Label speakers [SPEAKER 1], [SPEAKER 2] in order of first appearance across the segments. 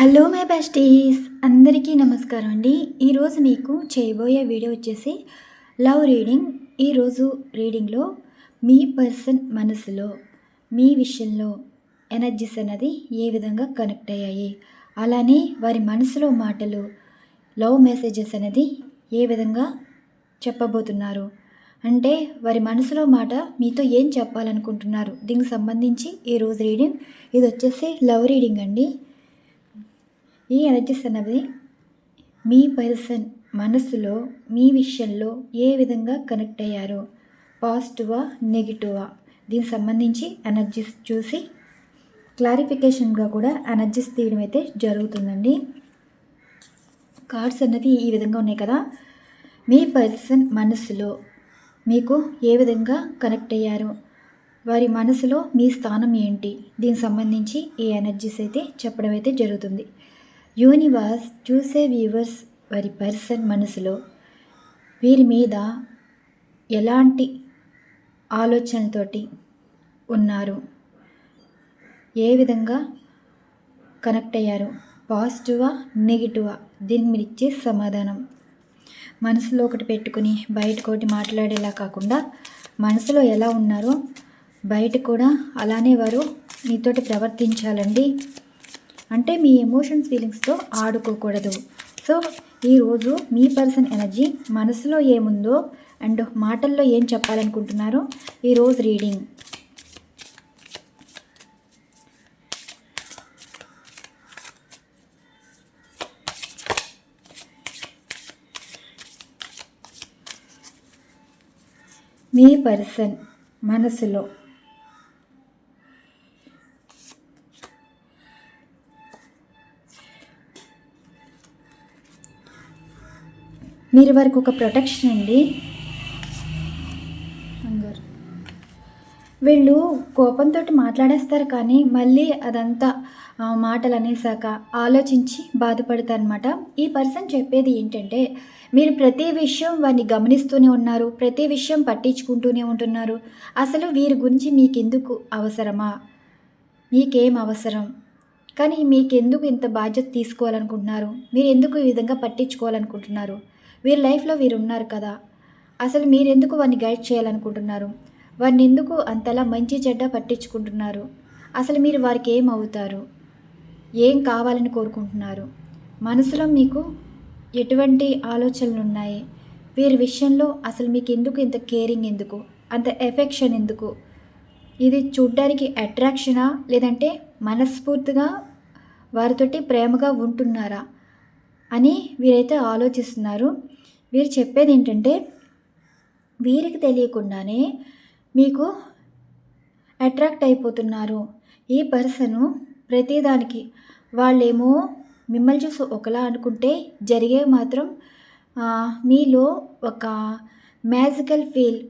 [SPEAKER 1] Hello my besties అందరికీ నమస్కారం అండి. ఈరోజు మీకు చేయబోయే వీడియో వచ్చేసి లవ్ రీడింగ్. ఈరోజు రీడింగ్లో మీ పర్సన్ మనసులో మీ విషయంలో ఎనర్జీస్ అనేది ఏ విధంగా కనెక్ట్ అయ్యాయి? అలానే వారి మనసులో మాటలు లవ్ మెసేజెస్ అనేది ఏ విధంగా చెప్పబోతున్నారు? అంటే వారి మనసులో మాట మీతో ఏం చెప్పాలనుకుంటున్నారు? దీనికి సంబంధించి ఈరోజు రీడింగ్ ఇది వచ్చేసి లవ్ రీడింగ్ అండి. ఈ ఎనర్జీస్ అనేవి మీ పర్సన్ మనసులో మీ విషయంలో ఏ విధంగా కనెక్ట్ అయ్యారు? పాజిటివా నెగిటివా? దీనికి సంబంధించి ఎనర్జీస్ చూసి క్లారిఫికేషన్గా కూడా ఎనర్జీస్ తీయడం అయితే జరుగుతుందండి. కార్డ్స్ అన్నది ఈ విధంగా ఉన్నాయి కదా. మీ పర్సన్ మనసులో మీకు ఏ విధంగా కనెక్ట్ అయ్యారు? వారి మనసులో మీ స్థానం ఏంటి? దీనికి సంబంధించి ఈ ఎనర్జీస్ అయితే చెప్పడం అయితే జరుగుతుంది. యూనివర్స్ చూసే వ్యూవర్స్ వారి పర్సన్ మనసులో వీరి మీద ఎలాంటి ఆలోచనలతోటి ఉన్నారు? ఏ విధంగా కనెక్ట్ అయ్యారు? పాజిటివా నెగిటివా? దీన్ని మీరు ఇచ్చే సమాధానం. మనసులో ఒకటి పెట్టుకుని బయటకు ఒకటి మాట్లాడేలా కాకుండా మనసులో ఎలా ఉన్నారో బయట కూడా అలానే వారు మీతోటి ప్రవర్తించాలండి. అంటే మీ ఎమోషన్స్ ఫీలింగ్స్తో ఆడుకోకూడదు. సో ఈరోజు మీ పర్సన్ ఎనర్జీ మనసులో ఏముందో అండ్ మాటల్లో ఏం చెప్పాలనుకుంటున్నారో ఈరోజు రీడింగ్. మీ పర్సన్ మనసులో మీరు వారికి ఒక ప్రొటెక్షన్ అండి. వీళ్ళు కోపంతో మాట్లాడేస్తారు కానీ మళ్ళీ అదంతా మాటలు అనేసాక ఆలోచించి బాధపడతారనమాట ఈ పర్సన్ చెప్పేది ఏంటంటే మీరు ప్రతి విషయం వారిని గమనిస్తూనే ఉన్నారు ప్రతి విషయం పట్టించుకుంటూనే ఉంటున్నారు. అసలు వీరి గురించి మీకెందుకు అవసరమా? మీకేం అవసరం? కానీ మీకెందుకు ఇంత బాధ్యత తీసుకోవాలనుకుంటున్నారు? మీరు ఎందుకు ఈ విధంగా పట్టించుకోవాలనుకుంటున్నారు? వీరి లైఫ్లో వీరు ఉన్నారు కదా. అసలు మీరెందుకు వారిని గైడ్ చేయాలనుకుంటున్నారు? వారిని ఎందుకు అంతలా మంచి చెడ్డ పట్టించుకుంటున్నారు? అసలు మీరు వారికి ఏం అవుతారు? ఏం కావాలని కోరుకుంటున్నారు? మనసులో మీకు ఎటువంటి ఆలోచనలు ఉన్నాయి వీరి విషయంలో అసలు మీకు ఎందుకు ఇంత కేరింగ్ ఎందుకు? అంత ఎఫెక్షన్ ఎందుకు? ఇది చూడ్డానికి అట్రాక్షనా? లేదంటే మనస్ఫూర్తిగా వారితోటి ప్రేమగా ఉంటున్నారా? అని వీరైతే ఆలోచిస్తున్నారు. వీరు చెప్పేది ఏంటంటే వీరికి తెలియకుండానే మీకు అట్రాక్ట్ అయిపోతున్నారు. ఈ పర్సను ప్రతిదానికి వాళ్ళేమో మిమ్మల్ని చూసి ఒకలా అనుకుంటే జరిగే మాత్రం మీలో ఒక మ్యాజికల్ ఫీల్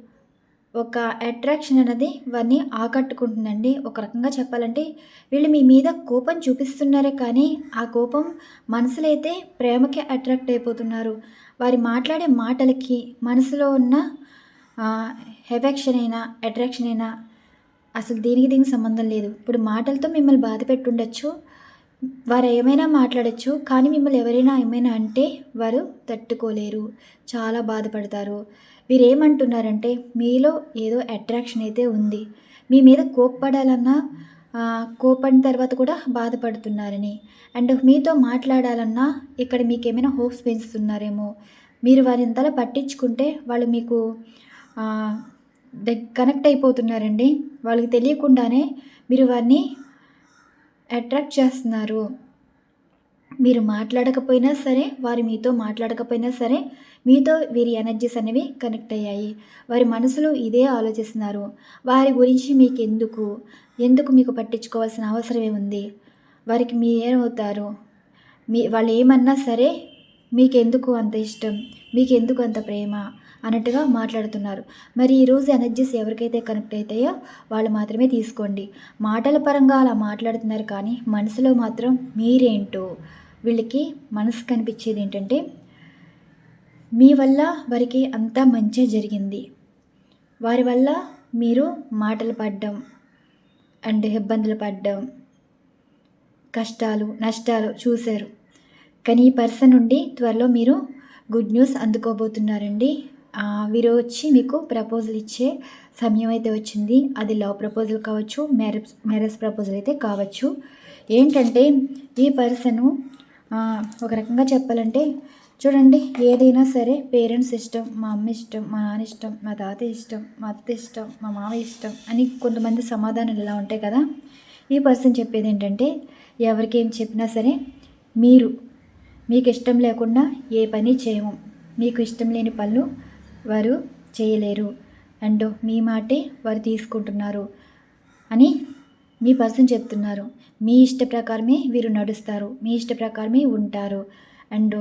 [SPEAKER 1] ఒక అట్రాక్షన్ అనేది వారిని ఆకట్టుకుంటుందండి. ఒక రకంగా చెప్పాలంటే వీళ్ళు మీ మీద కోపం చూపిస్తున్నారే కానీ ఆ కోపం మనసులో అయితే ప్రేమకి అట్రాక్ట్ అయిపోతున్నారు. వారి మాట్లాడే మాటలకి మనసులో ఉన్న ఎఫెక్షన్ అయినా అట్రాక్షన్ అయినా అసలు దీనికి దీనికి సంబంధం లేదు. ఇప్పుడు మాటలతో మిమ్మల్ని బాధ పెట్టుండొచ్చు వారు ఏమైనా మాట్లాడచ్చు కానీ మిమ్మల్ని ఎవరైనా ఏమైనా అంటే వారు తట్టుకోలేరు చాలా బాధపడతారు. మీరేమంటున్నారంటే మీలో ఏదో అట్రాక్షన్ అయితే ఉంది. మీ మీద కోప్పడాలన్నా కోపడిన తర్వాత కూడా బాధపడుతున్నారని. అండ్ మీతో మాట్లాడాలన్నా ఇక్కడ మీకు ఏమైనా హోప్స్ పెంచుతున్నారేమో. మీరు వారి ఇంతలా పట్టించుకుంటే వాళ్ళు మీకు కనెక్ట్ అయిపోతున్నారండి. వాళ్ళకి తెలియకుండానే మీరు వారిని అట్రాక్ట్ చేస్తున్నారు. మీరు మాట్లాడకపోయినా సరే వారు మీతో మాట్లాడకపోయినా సరే మీతో వీరి ఎనర్జీస్ అనేవి కనెక్ట్ అయ్యాయి. వారి మనసులో ఇదే ఆలోచిస్తున్నారు. వారి గురించి మీకు ఎందుకు ఎందుకు మీకు పట్టించుకోవాల్సిన అవసరమే ఉంది? వారికి మీ ఏమవుతారు మీ వాళ్ళు ఏమన్నా సరే మీకెందుకు అంత ఇష్టం? మీకెందుకు అంత ప్రేమ? అన్నట్టుగా మాట్లాడుతున్నారు. మరి ఈరోజు ఎనర్జీస్ ఎవరికైతే కనెక్ట్ అవుతాయో వాళ్ళు మాత్రమే తీసుకోండి. మాటల పరంగా అలా మాట్లాడుతున్నారు కానీ మనసులో మాత్రం మీరేంటో? వీళ్ళకి మనసు కనిపించేది ఏంటంటే మీ వల్ల వారికి అంతా మంచి జరిగింది. వారి వల్ల మీరు మాటలు పడ్డం అండ్ ఇబ్బందులు పడ్డం కష్టాలు నష్టాలు చూశారు. కానీ ఈ పర్సన్ నుండి త్వరలో మీరు గుడ్ న్యూస్ అందుకోబోతున్నారండి. వీరు వచ్చి మీకు ప్రపోజల్ ఇచ్చే సమయం అయితే వచ్చింది. అది లవ్ ప్రపోజల్ కావచ్చు మ్యారేజ్ మ్యారేజ్ ప్రపోజల్ అయితే కావచ్చు. ఏంటంటే ఈ పర్సను ఒక రకంగా చెప్పాలంటే చూడండి ఏదైనా సరే పేరెంట్స్ ఇష్టం మా అమ్మ ఇష్టం మా నాన్న ఇష్టం మా తాత ఇష్టం మా అత్త ఇష్టం మా మామ ఇష్టం అని కొంతమంది సమాధానాలు ఇలా ఉంటాయి కదా. ఈ పర్సన్ చెప్పేది ఏంటంటే ఎవరికి చెప్పినా సరే మీరు మీకు ఇష్టం లేకుండా ఏ పని చేయము. మీకు ఇష్టం లేని పనులు వారు చేయలేరు. అండ్ మీ మాటే వారు తీసుకుంటున్నారు అని మీ పర్సన్ చెప్తున్నారు మీ ఇష్ట ప్రకారమే వీరు నడుస్తారు మీ ఇష్ట ప్రకారమే ఉంటారు. అండ్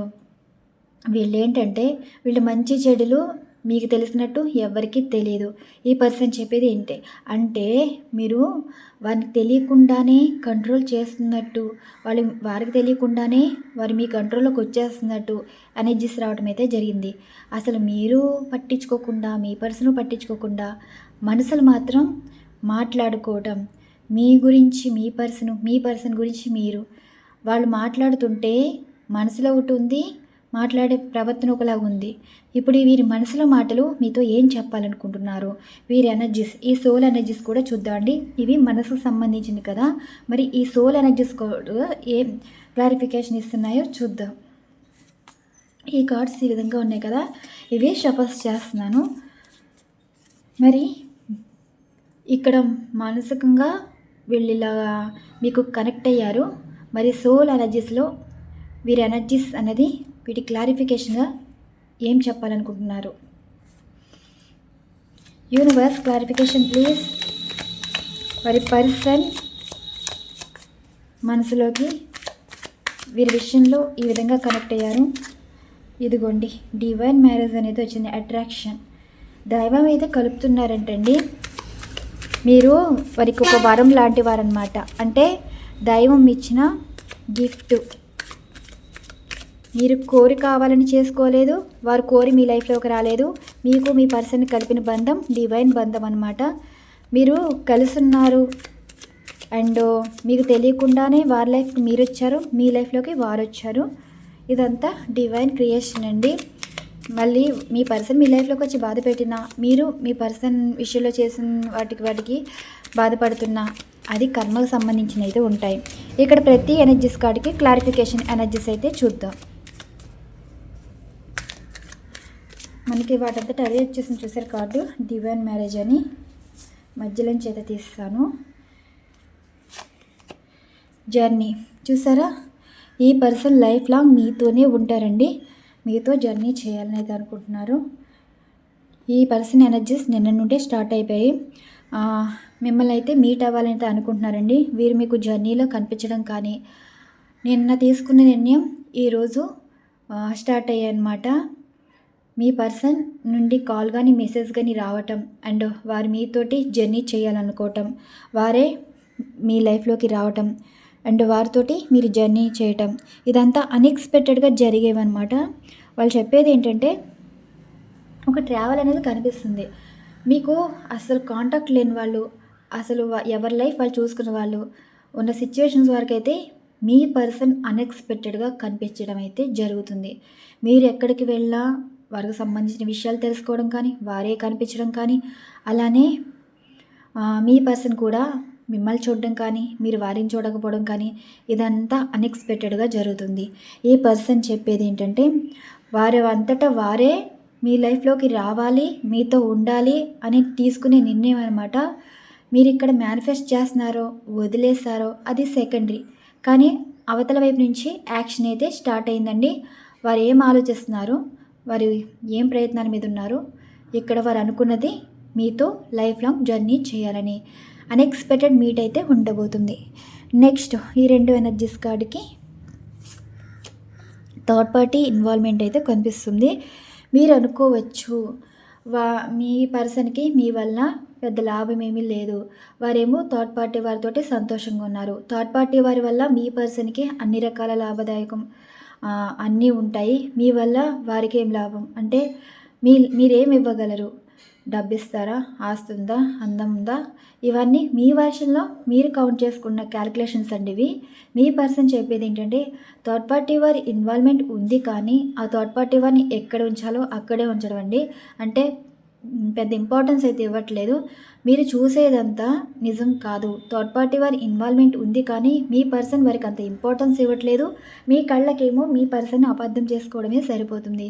[SPEAKER 1] వీళ్ళు ఏంటంటే వీళ్ళు మంచి చెడులు మీకు తెలిసినట్టు ఎవరికీ తెలియదు ఈ పర్సన్ చెప్పేది ఏంటి అంటే మీరు వారికి తెలియకుండానే కంట్రోల్ చేస్తున్నట్టు వాళ్ళు వారికి తెలియకుండానే వారు మీ కంట్రోల్లోకి వచ్చేస్తున్నట్టు ఎనర్జీస్ రావడం అయితే జరిగింది. అసలు మీరు పట్టించుకోకుండా మీ పర్సన్ పట్టించుకోకుండా మనసులు మాత్రం మాట్లాడుకోవటం మీ గురించి మీ పర్సన్ మీ పర్సన్ గురించి మీరు. వాళ్ళు మాట్లాడుతుంటే మనసులో ఒకటి ఉంది మాట్లాడే ప్రవర్తన ఒకలాగా ఉంది. ఇప్పుడు వీరి మనసులో మాటలు మీతో ఏం చెప్పాలనుకుంటున్నారు? వీరి ఎనర్జీస్ ఈ సోల్ ఎనర్జీస్ కూడా చూద్దామండి. ఇవి మనసుకు సంబంధించింది కదా. మరి ఈ సోల్ ఎనర్జీస్ కూడా ఏం క్లారిఫికేషన్ ఇస్తున్నాయో చూద్దాం. ఈ కార్డ్స్ ఈ విధంగా ఉన్నాయి కదా. ఇవి షఫల్స్ చేస్తున్నాను. మరి ఇక్కడ మానసికంగా వీళ్ళు ఇలా మీకు కనెక్ట్ అయ్యారు. మరి సోల్ ఎనర్జీస్లో వీరి ఎనర్జీస్ అనేది వీటి క్లారిఫికేషన్గా ఏం చెప్పాలనుకుంటున్నారు? యూనివర్స్ క్లారిఫికేషన్ ప్లీజ్ మరి పర్సన్ మనసులోకి వీరి విషయంలో ఈ విధంగా కనెక్ట్ అయ్యారు. ఇదిగోండి డివైన్ మ్యారేజ్ అనేది వచ్చింది అట్రాక్షన్ దైవం అయితే కలుపుతున్నారంటండి. మీరు వారికి ఒక వరం లాంటి వారనమాట అంటే దైవం ఇచ్చిన గిఫ్ట్. మీరు కోరి కావాలని చేసుకోలేదు వారు కోరి మీ లైఫ్లోకి రాలేదు మీకు మీ పర్సన్ కలిపిన బంధం డివైన్ బంధం అనమాట మీరు కలుసున్నారు. అండ్ మీకు తెలియకుండానే వారి లైఫ్ మీరు వచ్చారు మీ లైఫ్లోకి వారు వచ్చారు ఇదంతా డివైన్ క్రియేషన్ అండి. మళ్ళీ మీ పర్సన్ మీ లైఫ్లోకి వచ్చి బాధ పెట్టినా మీరు మీ పర్సన్ విషయంలో చేసిన వాటికి వాటికి బాధపడుతున్నా అది కర్మకు సంబంధించిన అయితే ఉంటాయి. ఇక్కడ ప్రతి ఎనర్జీస్ కార్డుకి క్లారిఫికేషన్ ఎనర్జీస్ అయితే చూద్దాం. మనకి వాటంతట అదే వచ్చేసింది చూసారు కార్డు. డివైన్ మ్యారేజ్ అని మధ్యలో చేత తీస్తాను. జర్నీ. చూసారా? ఈ పర్సన్ లైఫ్ లాంగ్ మీతోనే ఉంటారండి. మీతో జర్నీ చేయాలని అయితే అనుకుంటున్నారు. ఈ పర్సన్ ఎనర్జీస్ నిన్న నుండే స్టార్ట్ అయిపోయాయి మిమ్మల్ని అయితే మీట్ అవ్వాలని అయితే అనుకుంటున్నారండి. వీరు మీకు జర్నీలో కనిపించడం కానీ నిన్న తీసుకున్న నిర్ణయం ఈరోజు స్టార్ట్ అయ్యాయన్నమాట. మీ పర్సన్ నుండి కాల్ కానీ మెసేజ్ కానీ రావటం అండ్ వారు మీతోటి జర్నీ చేయాలనుకోవటం వారే మీ లైఫ్లోకి రావటం అండ్ వారితోటి మీరు జర్నీ చేయటం ఇదంతా అన్ఎక్స్పెక్టెడ్గా జరిగేవన్నమాట. వాళ్ళు చెప్పేది ఏంటంటే ఒక ట్రావెల్ అనేది కనిపిస్తుంది. మీకు అసలు కాంటాక్ట్ లేని వాళ్ళు అసలు ఎవరి లైఫ్ వాళ్ళు చూసుకున్న వాళ్ళు ఉన్న సిచ్యువేషన్స్ వరకు అయితే మీ పర్సన్ అన్ఎక్స్పెక్టెడ్గా కనిపించడం అయితే జరుగుతుంది. మీరు ఎక్కడికి వెళ్ళా వారికి సంబంధించిన విషయాలు తెలుసుకోవడం కానీ వారే కనిపించడం కానీ అలానే మీ పర్సన్ కూడా మిమ్మల్ని చూడడం కానీ మీరు వారిని చూడకపోవడం కానీ ఇదంతా అన్ఎక్స్పెక్టెడ్గా జరుగుతుంది. ఈ పర్సన్ చెప్పేది ఏంటంటే వారి అంతటా వారే మీ లైఫ్లోకి రావాలి మీతో ఉండాలి అని తీసుకునే నిర్ణయం అనమాట మీరు ఇక్కడ మేనిఫెస్ట్ చేస్తున్నారో వదిలేశారో అది సెకండరీ కానీ అవతల వైపు నుంచి యాక్షన్ అయితే స్టార్ట్ అయిందండి. వారు ఏం ఆలోచిస్తున్నారు? వారు ఏం ప్రయత్నాల మీద ఉన్నారు? ఇక్కడ వారు అనుకున్నది మీతో లైఫ్ లాంగ్ జర్నీ చేయాలని. అన్ఎక్స్పెక్టెడ్ మీట్ అయితే ఉండబోతుంది. నెక్స్ట్ ఈ రెండు ఎనర్జీస్ కార్డుకి థర్డ్ పార్టీ ఇన్వాల్వ్మెంట్ అయితే కనిపిస్తుంది. మీరు అనుకోవచ్చు వా మీ పర్సన్కి మీ వల్ల పెద్ద లాభం ఏమీ లేదు. వారేమో థర్డ్ పార్టీ వారితోటి సంతోషంగా ఉన్నారు. థర్డ్ పార్టీ వారి వల్ల మీ పర్సన్కి అన్ని రకాల లాభదాయకం అన్నీ ఉంటాయి. మీ వల్ల వారికి ఏం లాభం? అంటే మీ మీరేం ఇవ్వగలరు? డబ్బు ఇస్తారా అందం ఉందా ఇవన్నీ మీ వర్షన్లో మీరు కౌంట్ చేసుకున్న క్యాలిక్యులేషన్స్ అండి ఇవి. మీ పర్సన్ చెప్పేది ఏంటంటే థర్డ్ పార్టీ వారి ఇన్వాల్వ్మెంట్ ఉంది కానీ ఆ థర్డ్ పార్టీ వారిని ఎక్కడ ఉంచాలో అక్కడే ఉంచడం అండి అంటే పెద్ద ఇంపార్టెన్స్ అయితే ఇవ్వట్లేదు. మీరు చూసేదంతా నిజం కాదు. థర్డ్ పార్టీ వారి ఇన్వాల్వ్మెంట్ ఉంది కానీ మీ పర్సన్ వారికి అంత ఇంపార్టెన్స్ ఇవ్వట్లేదు. మీ కళ్ళకేమో మీ పర్సన్ అబద్ధం చేసుకోవడమే సరిపోతుంది.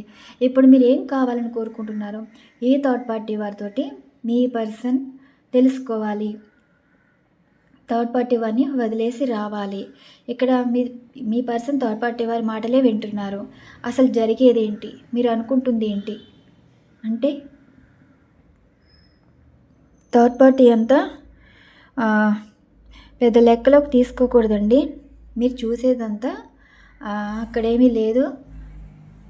[SPEAKER 1] ఇప్పుడు మీరు ఏం కావాలని కోరుకుంటున్నారు ఈ థర్డ్ పార్టీ వారితోటి మీ పర్సన్ తెలుసుకోవాలి. థర్డ్ పార్టీ వారిని వదిలేసి రావాలి. ఇక్కడ మీ మీ పర్సన్ థర్డ్ పార్టీ వారి మాటలే వింటున్నారు. అసలు జరిగేది ఏంటి మీరు అనుకుంటుంది ఏంటి అంటే థర్డ్ పార్టీ అంతా పెద్ద లెక్కలోకి తీసుకోకూడదండి. మీరు చూసేదంతా అక్కడేమీ లేదు.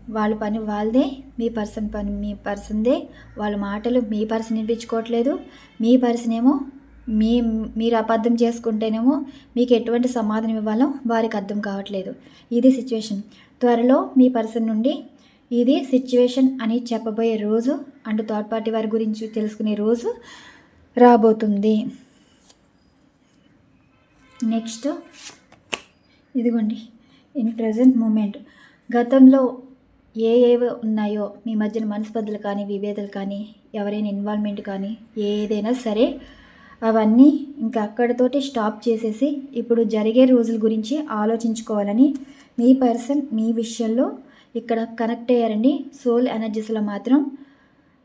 [SPEAKER 1] వాళ్ళ పని వాళ్ళదే మీ పర్సన్ పని మీ పర్సన్దే. వాళ్ళ మాటలు మీ పర్సన్ వినిపించుకోవట్లేదు. మీ పర్సన్ ఏమో మీ మీరు అబద్ధం చేసుకుంటేనేమో మీకు ఎటువంటి సమాధానం ఇవ్వాలో వారికి అర్థం కావట్లేదు. ఇది సిచ్యువేషన్. త్వరలో మీ పర్సన్ నుండి ఇది సిచ్యువేషన్ అని చెప్పబోయే రోజు అండ్ థర్డ్ పార్టీ వారి గురించి తెలుసుకునే రోజు రాబోతుంది. నెక్స్ట్ ఇదిగోండి. In present moment. గతంలో ఏ ఏవి ఉన్నాయో మీ మధ్యన మనస్పర్ధలు కానీ విభేదాలు కానీ ఎవరైనా ఇన్వాల్వ్మెంట్ కానీ ఏదైనా సరే అవన్నీ ఇంకా అక్కడితోటి స్టాప్ చేసేసి ఇప్పుడు జరిగే రోజుల గురించి ఆలోచించుకోవాలని మీ పర్సన్ మీ విషయంలో ఇక్కడ కనెక్ట్ అయ్యారండి. సోల్ ఎనర్జీస్లో మాత్రం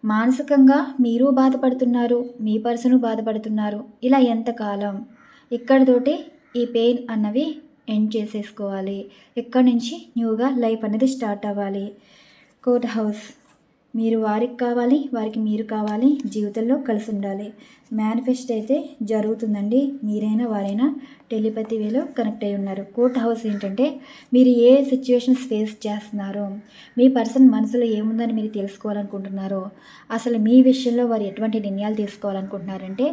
[SPEAKER 1] మానసికంగా మీరు బాధపడుతున్నారు మీ పర్సను బాధపడుతున్నారు ఇలా ఎంతకాలం ఇక్కడితోటి ఈ పెయిన్ అన్నవి ఎండ్ చేసేసుకోవాలి. ఇక్కడి నుంచి న్యూగా లైఫ్ అనేది స్టార్ట్ అవ్వాలి. Court house. మీరు వారికి కావాలి వారికి మీరు కావాలి జీవితంలో కలిసి ఉండాలి. మేనిఫెస్ట్ అయితే జరుగుతుందండి. మీరైనా వారైనా టెలిపతి వేలో కనెక్ట్ అయి ఉన్నారు. కోర్ట్ హౌస్ ఏంటంటే మీరు ఏ సిచ్యువేషన్స్ ఫేస్ చేస్తున్నారో మీ పర్సన్ మనసులో ఏముందని మీరు తెలుసుకోవాలనుకుంటున్నారో అసలు మీ విషయంలో వారు ఎటువంటి నిర్ణయాలు తీసుకోవాలనుకుంటున్నారంటే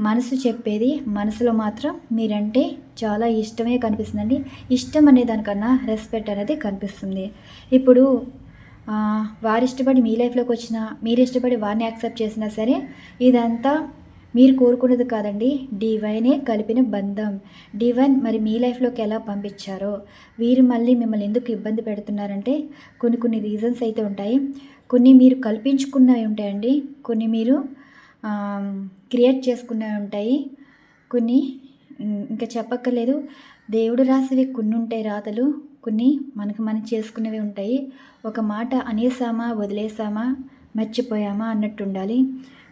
[SPEAKER 1] మనసు చెప్పేది మనసులో మాత్రం మీరంటే చాలా ఇష్టమే కనిపిస్తుందండి. ఇష్టం అనే దానికన్నా రెస్పెక్ట్ అనేది కనిపిస్తుంది. ఇప్పుడు వారు ఇష్టపడి మీ లైఫ్లోకి వచ్చినా మీరు ఇష్టపడి వారిని యాక్సెప్ట్ చేసినా సరే ఇదంతా మీరు కోరుకున్నది కాదండి. డివైనే కలిపిన బంధం. డివైన్ మరి మీ లైఫ్లోకి ఎలా పంపించారో వీరు మళ్ళీ మిమ్మల్ని ఎందుకు ఇబ్బంది పెడుతున్నారంటే కొన్ని కొన్ని రీజన్స్ అయితే ఉంటాయి. కొన్ని మీరు కల్పించుకున్నవి ఉంటాయండి. కొన్ని మీరు క్రియేట్ చేసుకున్నవి ఉంటాయి. కొన్ని ఇంకా చెప్పక్కర్లేదు. దేవుడు రాసివి కొన్ని ఉంటాయి రాతలు కొన్ని మనకు మనం చేసుకునేవి ఉంటాయి. ఒక మాట అనేసామా వదిలేసామా మర్చిపోయామా అన్నట్టు ఉండాలి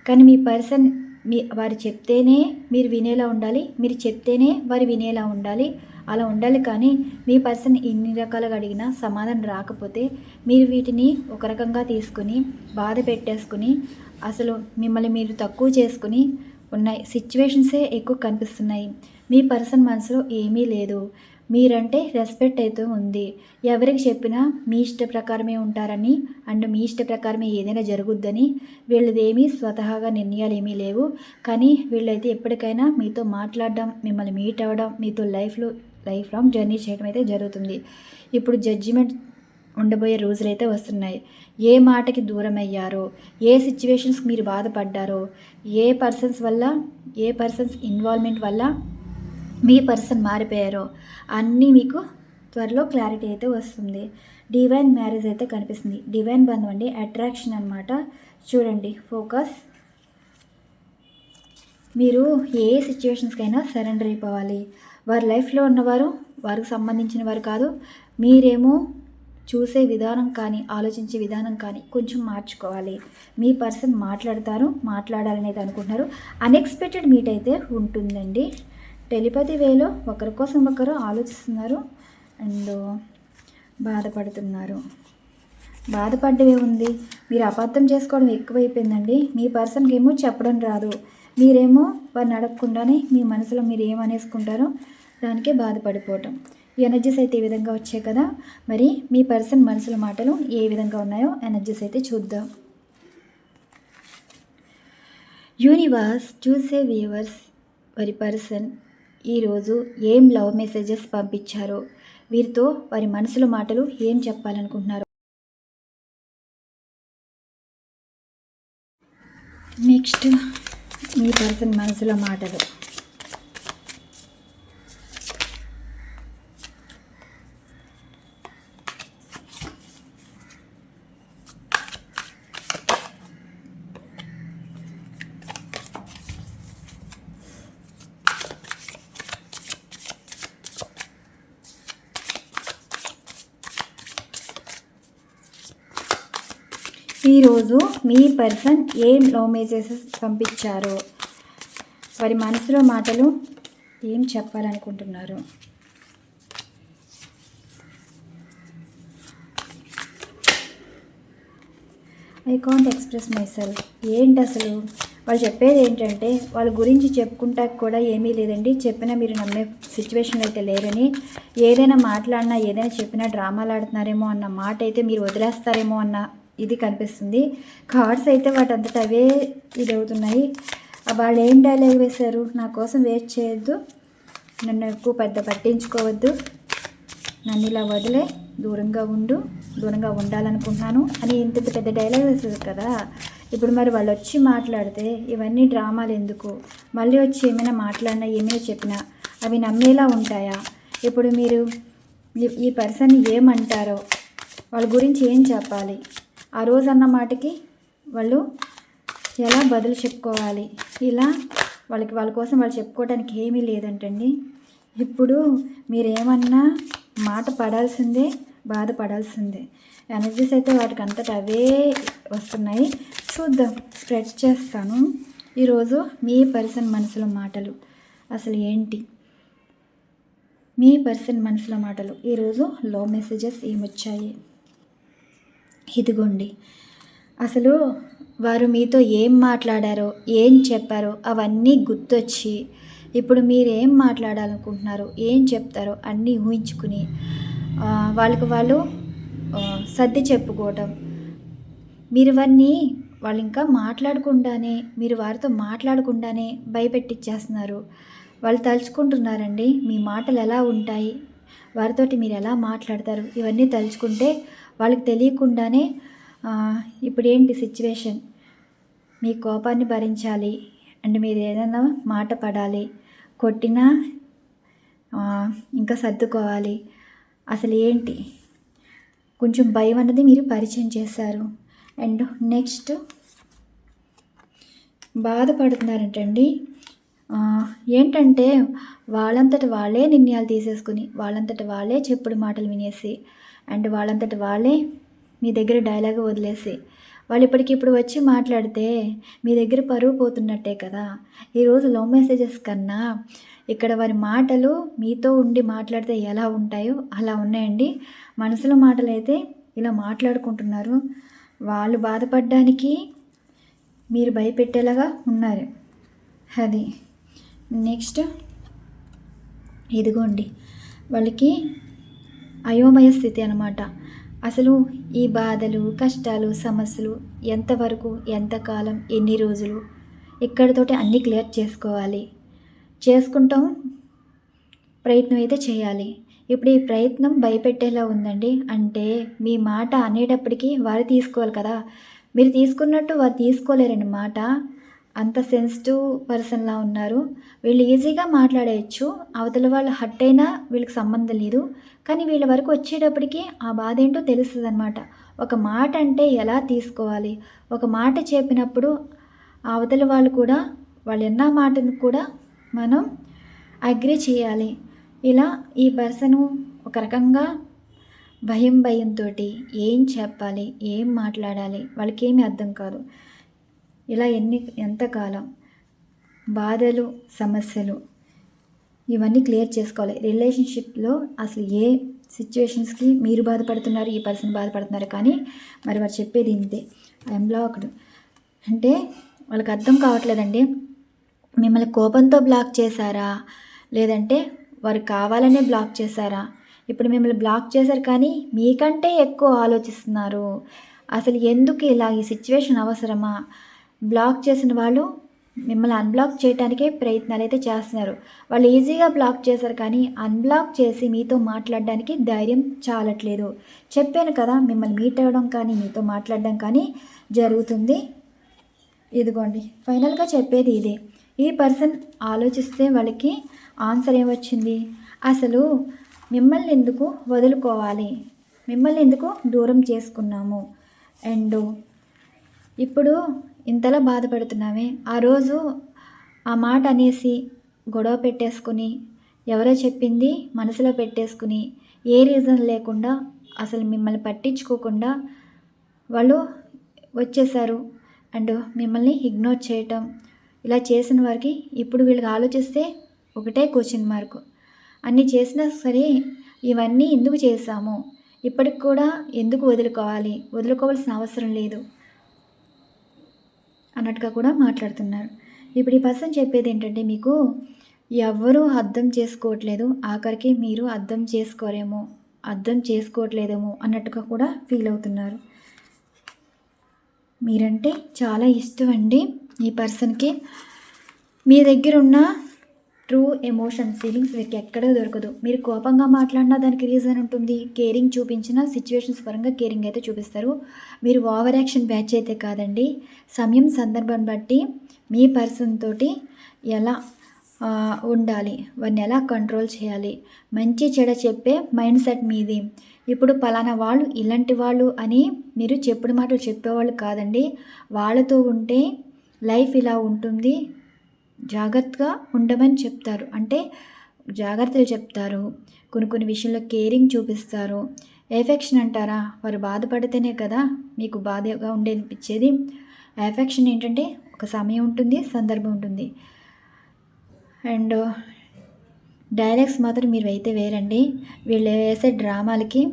[SPEAKER 1] కానీ మీ పర్సన్ మీ వారు చెప్తేనే మీరు వినేలా ఉండాలి మీరు చెప్తేనే వారు వినేలా ఉండాలి. అలా ఉండాలి కానీ మీ పర్సన్ ఎన్ని రకాలుగా అడిగినా సమాధానం రాకపోతే మీరు వీటిని ఒక రకంగా తీసుకుని బాధ పెట్టేసుకుని అసలు మిమ్మల్ని మీరు తక్కువ చేసుకుని ఉన్నాయి సిచ్యువేషన్సే ఎక్కువ కనిపిస్తున్నాయి. మీ పర్సన్ మనసులో ఏమీ లేదు. మీరంటే రెస్పెక్ట్ అయితే ఉంది. ఎవరికి చెప్పినా మీ ఇష్ట ప్రకారమే ఉంటారని అండ్ మీ ఇష్ట ప్రకారమే ఏదైనా జరుగుద్దని వీళ్ళదేమీ స్వతహాగా నిర్ణయాలు ఏమీ లేవు. కానీ వీళ్ళైతే ఎప్పటికైనా మీతో మాట్లాడడం మిమ్మల్ని మీట్ అవ్వడం మీతో లైఫ్లో లైఫ్ లాంగ్ జర్నీ చేయడం అయితే జరుగుతుంది. ఇప్పుడు జడ్జిమెంట్ ఉండబోయే రోజులైతే వస్తున్నాయి. ఏ మాటకి దూరం అయ్యారో ఏ సిచ్యువేషన్స్కి మీరు బాధపడ్డారో ఏ పర్సన్స్ వల్ల ఏ పర్సన్స్ ఇన్వాల్వ్మెంట్ వల్ల మీ పర్సన్ మారిపోయారో అన్నీ మీకు త్వరలో క్లారిటీ అయితే వస్తుంది. డివైన్ మ్యారేజ్ అయితే కనిపిస్తుంది. డివైన్ బంధం అండి. అట్రాక్షన్ అనమాట చూడండి ఫోకస్. మీరు ఏ సిచ్యువేషన్స్కైనా సరెండర్ అయిపోవాలి. వారి లైఫ్లో ఉన్నవారు వారికి సంబంధించిన వారు కాదు. మీరేమో చూసే విధానం కానీ ఆలోచించే విధానం కానీ కొంచెం మార్చుకోవాలి. మీ పర్సన్ మాట్లాడతారు మాట్లాడాలనేది అనుకుంటున్నారు. అన్ఎక్స్పెక్టెడ్ మీట్ అయితే ఉంటుందండి. టెలిపతి వేలో ఒకరి కోసం ఒకరు ఆలోచిస్తున్నారు అండ్ బాధపడుతున్నారు. బాధపడ్డవే ఉంది మీరు అబద్ధం చేసుకోవడం ఎక్కువైపోయిందండి. మీ పర్సన్కి ఏమో చెప్పడం రాదు. మీరేమో వారిని అడగకుండానే మీ మనసులో మీరు ఏమనేసుకుంటారో దానికే బాధపడిపోవటం. ఎనర్జీస్ అయితే ఈ విధంగా వచ్చాయి కదా? మరి మీ పర్సన్ మనసుల మాటలు ఏ విధంగా ఉన్నాయో ఎనర్జీస్ అయితే చూద్దాం. యూనివర్స్ చూసే వ్యూవర్స్ వరి పర్సన్ ఈరోజు ఏం లవ్ మెసేజెస్ పంపించారో? వీరితో వారి మనసుల మాటలు ఏం చెప్పాలనుకుంటున్నారు? నెక్స్ట్ మీ పర్సన్ మనసుల మాటలు ఈరోజు మీ పర్సన్ ఏం లవ్ మెసేజెస్ పంపించారో. వారి మనసులో మాటలు ఏం చెప్పాలనుకుంటున్నారు? I can't express myself. ఏంటి అసలు? వాళ్ళు చెప్పేది ఏంటంటే వాళ్ళ గురించి చెప్పుకుంటా కూడా ఏమీ లేదండి. చెప్పినా మీరు నమ్మే సిచ్యువేషన్ అయితే లేరని. ఏదైనా మాట్లాడినా ఏదైనా చెప్పినా డ్రామాలు ఆడుతున్నారేమో అన్న మాట అయితే మీరు వదిలేస్తారేమో అన్న ఇది కనిపిస్తుంది. కార్డ్స్ అయితే వాటంతట అవే ఇది అవుతున్నాయి వాళ్ళు ఏం డైలాగ్ వేశారు? నా కోసం వెయిట్ చేయొద్దు. నన్ను ఎక్కువ పెద్ద పట్టించుకోవద్దు. నన్ను ఇలా వదిలే. దూరంగా ఉండు. దూరంగా ఉండాలనుకుంటున్నాను అని ఇంత పెద్ద డైలాగ్ వేసేది కదా. ఇప్పుడు మరి వాళ్ళు వచ్చి మాట్లాడితే ఇవన్నీ డ్రామాలు ఎందుకు? మళ్ళీ వచ్చి ఏమైనా మాట్లాడినా ఏమైనా చెప్పినా అవి నమ్మేలా ఉంటాయా? ఇప్పుడు మీరు ఈ- ఈ పర్సన్ ఏమంటారో? వాళ్ళ గురించి ఏం చెప్పాలి? ఆ రోజు అన్న మాటకి వాళ్ళు ఎలా బదులు చెప్పుకోవాలి? ఇలా వాళ్ళకి వాళ్ళ కోసం వాళ్ళు చెప్పుకోవడానికి ఏమీ లేదంటండి. ఇప్పుడు మీరేమన్నా మాట పడాల్సిందే బాధపడాల్సిందే ఎనర్జీస్ అయితే వాటికి అంతటా అవే వస్తున్నాయి. చూద్దాం స్ప్రెడ్ చేస్తాను. ఈరోజు మీ పర్సన్ మనసులో మాటలు. అసలు ఏంటి? మీ పర్సన్ మనసులో మాటలు. ఈరోజు లో మెసేజెస్ ఏమొచ్చాయి? ఇదిగోండి. అసలు వారు మీతో ఏం మాట్లాడారో ఏం చెప్పారో అవన్నీ గుర్తొచ్చి ఇప్పుడు మీరు ఏం మాట్లాడాలనుకుంటున్నారో ఏం చెప్తారో అన్నీ ఊహించుకుని వాళ్ళకు వాళ్ళకి వాళ్ళు సర్ది చెప్పుకోవటం. మీరు ఇవన్నీ వాళ్ళు ఇంకా మాట్లాడకుండానే మీరు వారితో మాట్లాడకుండానే భయపెట్టిచ్చేస్తున్నారు. వాళ్ళు తలుచుకుంటున్నారండి మీ మాటలు ఎలా ఉంటాయి వారితోటి మీరు ఎలా మాట్లాడతారు ఇవన్నీ తలుచుకుంటే వాళ్ళకి తెలియకుండానే ఇప్పుడు ఏంటి సిచ్యువేషన్ మీ కోపాన్ని భరించాలి అండ్ మీరు ఏదైనా మాట పడాలి కొట్టినా ఇంకా సర్దుకోవాలి. అసలు ఏంటి? కొంచెం భయం అన్నది మీరు పరిచయం చేశారు. అండ్ నెక్స్ట్ బాధపడుతున్నారంటండి. ఏంటంటే వాళ్ళంతట వాళ్ళే నిర్ణయాలు తీసేసుకుని వాళ్ళంతట వాళ్ళే చెప్పుడు మాటలు వినేసి అండ్ వాళ్ళంతటి వాళ్ళే మీ దగ్గర డైలాగ్ వదిలేసి వాళ్ళు ఇప్పటికిప్పుడు వచ్చి మాట్లాడితే మీ దగ్గర పరువు పోతున్నట్టే కదా. ఈరోజు లవ్ మెసేజెస్ కన్నా ఇక్కడ వారి మాటలు మీతో ఉండి మాట్లాడితే ఎలా ఉంటాయో అలా ఉన్నాయండి. మనసులో మాటలు అయితే ఇలా మాట్లాడుకుంటున్నారు. వాళ్ళు బాధపడడానికి మీరు భయపెట్టేలాగా ఉన్నారు. అది. నెక్స్ట్ ఇదిగోండి. వాళ్ళకి అయోమయ స్థితి అనమాట అసలు ఈ బాధలు కష్టాలు సమస్యలు ఎంతవరకు ఎంతకాలం ఎన్ని రోజులు? ఇక్కడితోటి అన్నీ క్లియర్ చేసుకోవాలి. చేసుకుంటాం ప్రయత్నం అయితే చేయాలి. ఇప్పుడు ఈ ప్రయత్నం భయపెట్టేలా ఉందండి. అంటే మీ మాట అనేటప్పటికీ వారు తీసుకోవాలి కదా. మీరు తీసుకున్నట్టు వారు తీసుకోలేరండి మాట అంత సెన్సిటివ్ పర్సన్లా ఉన్నారు. వీళ్ళు ఈజీగా మాట్లాడేయచ్చు. అవతల వాళ్ళు హట్ అయినా వీళ్ళకి సంబంధం లేదు. కానీ వీళ్ళ వరకు వచ్చేటప్పటికి ఆ బాధ ఏంటో తెలుస్తుంది అనమాట ఒక మాట అంటే ఎలా తీసుకోవాలి? ఒక మాట చెప్పినప్పుడు అవతల వాళ్ళు కూడా వాళ్ళు ఎన్న మాటను కూడా మనం అగ్రి చేయాలి. ఇలా ఈ పర్సను ఒక రకంగా భయం భయంతో ఏం చెప్పాలి? ఏం మాట్లాడాలి? వాళ్ళకేమీ అర్థం కాదు. ఇలా ఎన్ని ఎంతకాలం బాధలు సమస్యలు ఇవన్నీ క్లియర్ చేసుకోవాలి. రిలేషన్షిప్లో అసలు ఏ సిచ్యువేషన్స్కి మీరు బాధపడుతున్నారు ఈ పర్సన్ బాధపడుతున్నారు కానీ మరి వారు చెప్పేది ఇంతే. ఐఎమ్ బ్లాక్డ్ అంటే వాళ్ళకి అర్థం కావట్లేదండి. మిమ్మల్ని కోపంతో బ్లాక్ చేశారా? లేదంటే వారు కావాలనే బ్లాక్ చేశారా? ఇప్పుడు మిమ్మల్ని బ్లాక్ చేశారు కానీ మీకంటే ఎక్కువ ఆలోచిస్తున్నారు. అసలు ఎందుకు ఇలా ఈ సిచ్యువేషన్ అవసరమా? బ్లాక్ చేసిన వాళ్ళు మిమ్మల్ని అన్బ్లాక్ చేయడానికే ప్రయత్నాలు అయితే చేస్తున్నారు. వాళ్ళు ఈజీగా బ్లాక్ చేశారు కానీ అన్బ్లాక్ చేసి మీతో మాట్లాడడానికి ధైర్యం చాలట్లేదు. చెప్పాను కదా మిమ్మల్ని మీట్ అవ్వడం కానీ మీతో మాట్లాడడం కానీ జరుగుతుంది. ఇదిగోండి ఫైనల్గా చెప్పేది ఇదే. ఈ పర్సన్ ఆలోచిస్తే వాళ్ళకి ఆన్సర్ ఏమొచ్చింది అసలు మిమ్మల్ని ఎందుకు వదులుకోవాలి? మిమ్మల్ని ఎందుకు దూరం చేసుకున్నాము? అండ్ ఇప్పుడు ఇంతలా బాధపడుతున్నామే ఆ రోజు ఆ మాట అనేసి గొడవ పెట్టేసుకుని ఎవరో చెప్పింది మనసులో పెట్టేసుకుని ఏ రీజన్ లేకుండా అసలు మిమ్మల్ని పట్టించుకోకుండా వాళ్ళు వచ్చేసారు అండ్ మిమ్మల్ని ఇగ్నోర్ చేయటం ఇలా చేసిన వారికి ఇప్పుడు వీళ్ళకి ఆలోచిస్తే ఒకటే క్వశ్చన్ మార్క్ అన్ని చేసినా సరే ఇవన్నీ ఎందుకు చేశాము? ఇప్పటికి కూడా ఎందుకు వదులుకోవాలి? వదులుకోవాల్సిన అవసరం లేదు. అన్నట్టుగా కూడా మాట్లాడుతున్నారు. ఇప్పుడు ఈ పర్సన్ చెప్పేది ఏంటంటే మీకు ఎవరు అర్థం చేసుకోవట్లేదు. ఆఖరికి మీరు అర్థం చేసుకోరేమో అర్థం చేసుకోవట్లేదేమో అన్నట్టుగా కూడా ఫీల్ అవుతున్నారు. మీరంటే చాలా ఇష్టం అండి ఈ పర్సన్కి. మీ దగ్గర ఉన్న ట్రూ ఎమోషన్ ఫీలింగ్స్ మీకు ఎక్కడ దొరకదు. మీరు కోపంగా మాట్లాడినా దానికి రీజన్ ఉంటుంది. కేరింగ్ చూపించిన సిచ్యువేషన్స్ పరంగా కేరింగ్ అయితే చూపిస్తారు. మీరు ఓవర్ యాక్షన్ బ్యాచ్ అయితే కాదండి. సమయం సందర్భం బట్టి మీ పర్సన్ తోటి ఎలా ఉండాలి? వారిని ఎలా కంట్రోల్ చేయాలి? మంచి చెడ చెప్పే మైండ్ సెట్ మీది. ఇప్పుడు పలానా వాళ్ళు ఇలాంటి వాళ్ళు అని మీరు చెప్పుడు మాటలు చెప్పేవాళ్ళు కాదండి. వాళ్ళతో ఉంటే లైఫ్ ఇలా ఉంటుంది. జాగ్రత్తగా ఉండమని చెప్తారు. అంటే జాగ్రత్తలు చెప్తారు. కొన్ని కొన్ని విషయంలో కేరింగ్ చూపిస్తారు. ఎఫెక్షన్ అంటారా? వారు బాధపడితేనే కదా మీకు బాధగా ఉండేనిపించేది. ఎఫెక్షన్ ఏంటంటే ఒక సమయం ఉంటుంది సందర్భం ఉంటుంది. అండ్ డైలాగ్స్ మాత్రం మీరు అయితే వేరండి. వీళ్ళు వేసే డ్రామాలకి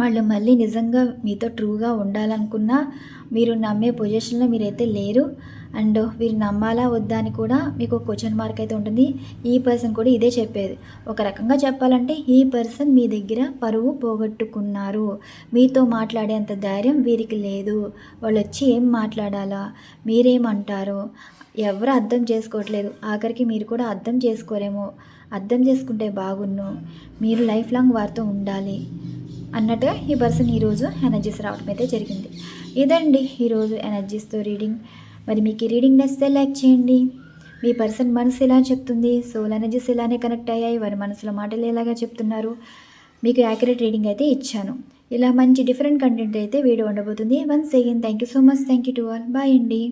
[SPEAKER 1] వాళ్ళు మళ్ళీ నిజంగా మీతో ట్రూగా ఉండాలనుకున్నా మీరు నమ్మే పొజిషన్లో మీరైతే లేరు. అండ్ వీరు నమ్మాలా వద్దా అని కూడా మీకు క్వశ్చన్ మార్క్ అయితే ఉంటుంది. ఈ పర్సన్ కూడా ఇదే చెప్పేది. ఒక రకంగా చెప్పాలంటే ఈ పర్సన్ మీ దగ్గర పరువు పోగొట్టుకున్నారు. మీతో మాట్లాడేంత ధైర్యం వీరికి లేదు. వాళ్ళు వచ్చి ఏం మాట్లాడాలా? మీరేమంటారు? ఎవరు అర్థం చేసుకోవట్లేదు. ఆఖరికి మీరు కూడా అర్థం చేసుకోరేమో. అర్థం చేసుకుంటే బాగున్ను. మీరు లైఫ్ లాంగ్ వారితో ఉండాలి అన్నట్టుగా ఈ పర్సన్ ఈరోజు ఎనర్జీస్ రావడం అయితే జరిగింది. ఇదండి ఈరోజు ఎనర్జీస్తో రీడింగ్ మరి మీకు ఈ రీడింగ్ నచ్చితే లైక్ చేయండి. మీ పర్సన్ మనసు ఎలా చెప్తుంది. సోల్ ఎనర్జీస్ ఇలానే కనెక్ట్ అయ్యాయి. వారి మనసులో మాటలు ఎలాగా చెప్తున్నారు. మీకు యాక్యురేట్ రీడింగ్ అయితే ఇచ్చాను. ఇలా మంచి డిఫరెంట్ కంటెంట్ అయితే వీడియో ఉండబోతుంది. Once again thank you so much thank you to all bye అండి.